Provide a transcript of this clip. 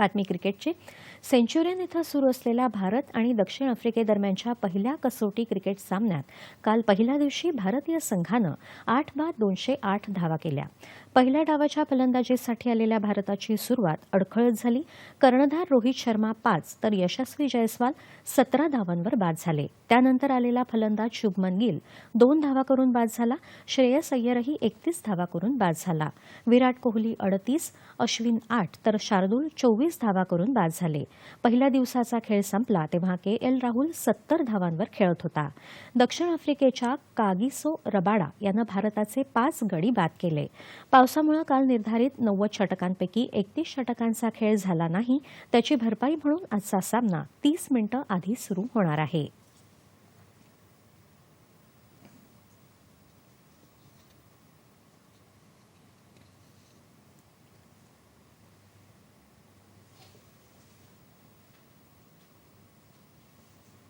बातमी क्रिकेटची. सेंच्युरियन इथं सुरू असलेल्या भारत आणि दक्षिण आफ्रिकेदरम्यानच्या पहिल्या कसोटी क्रिकेट सामन्यात काल पहिल्या दिवशी भारतीय संघानं आठ बाद दोनशे आठ धावा केल्या. पहिल्या डावाच्या फलंदाजीसाठी आलेल्या भारताची सुरुवात अडखळत झाली. कर्णधार रोहित शर्मा पाच तर यशस्वी जयस्वाल सतरा धावांवर बाद झाले. त्यानंतर आलेला फलंदाज शुभमन गिल दोन धावा करून बाद झाला. श्रेयस अय्यरही एकतीस धावा करून बाद झाला. विराट कोहली अडतीस अश्विन आठ तर शार्दूल चोवीस चोवीस धावा करून बाद झाले. पहिल्या दिवसाचा खेळ संपला तेव्हा के एल राहुल सत्तर धावांवर खेळत होता. दक्षिण आफ्रिकेच्या कागिसो रबाडा यानं भारताचे पाच गडी बाद केले. पावसामुळे काल निर्धारित नव्वद षटकांपैकी एकतीस षटकांचा खेळ झाला नाही. त्याची भरपाई म्हणून आजचा सामना तीस मिनिटं आधी सुरू होणार आहे.